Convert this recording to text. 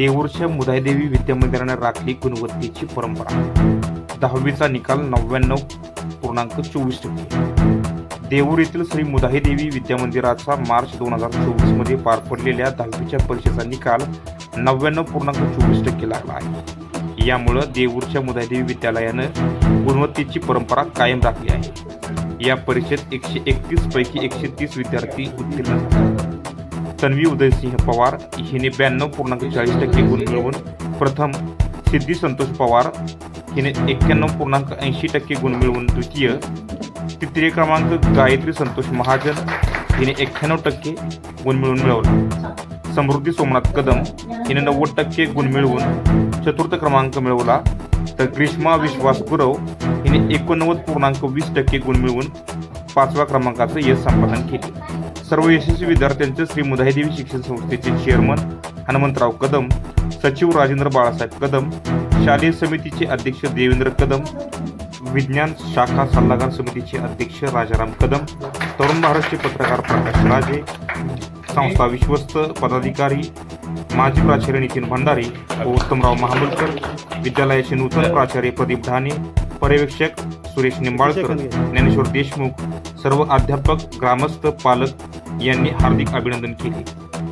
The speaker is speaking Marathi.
देऊरच्या मुदायदेवी विद्यामंदिराने राखली गुणवत्तेची परंपरा. दहावीचा निकाल नव्याण्णव पूर्णांक चोवीस टक्के. देऊर येथील श्री मुदाहीदेवी विद्यामंदिराचा मार्च दोन हजार चोवीसमध्ये पार पडलेल्या दहावीच्या परीक्षेचा निकाल नव्याण्णव पूर्णांक चोवीस टक्के लागला आहे. यामुळं देऊरच्या मुदाहीदेवी विद्यालयानं गुणवत्तेची परंपरा कायम राखली आहे. या परीक्षेत एकशे एकतीस पैकी एकशे तीस विद्यार्थी उत्तीर्ण झाले. तन्वी उदयसिंह पवार हिने ब्याण्णव पूर्णांक चाळीस टक्के गुण मिळवून प्रथम सिद्धी संतोष पवार हिने एक्क्याण्णव पूर्णांक ऐंशी टक्के गुण मिळवून द्वितीय. तृतीय क्रमांक गायत्री संतोष महाजन हिने एक्क्याण्णव टक्के गुण मिळवून मिळवला. समृद्धी सोमनाथ कदम हिने नव्वद टक्के गुण मिळवून चतुर्थ क्रमांक मिळवला. तर ग्रीष्मा विश्वास गुरव हिने एकोणनव्वद पूर्णांक वीस टक्के गुण मिळवून पाचव्या क्रमांकाचं यश संपादन केले. सर्व यशस्वी विद्यार्थ्यांचे श्री मुदाहीदेवी शिक्षण संस्थेचे चेअरमन हनुमंतराव कदम सचिव राजेंद्र बाळासाहेब कदम शालेय समितीचे अध्यक्ष देवेंद्र कदम विज्ञान शाखा सल्लागार समितीचे अध्यक्ष राजाराम कदम तरुण भारतचे पत्रकार प्रकाश राजे संस्था विश्वस्त पदाधिकारी माजी प्राचार्य नितीन भंडारी व उत्तमराव महाबलकर विद्यालयाचे नूतन प्राचार्य प्रदीप ढाणे पर्यवेक्षक सुरेश निंबाळकर ज्ञानेश्वर देशमुख सर्व अध्यापक ग्रामस्थ पालक यांनी हार्दिक अभिनंदन केले.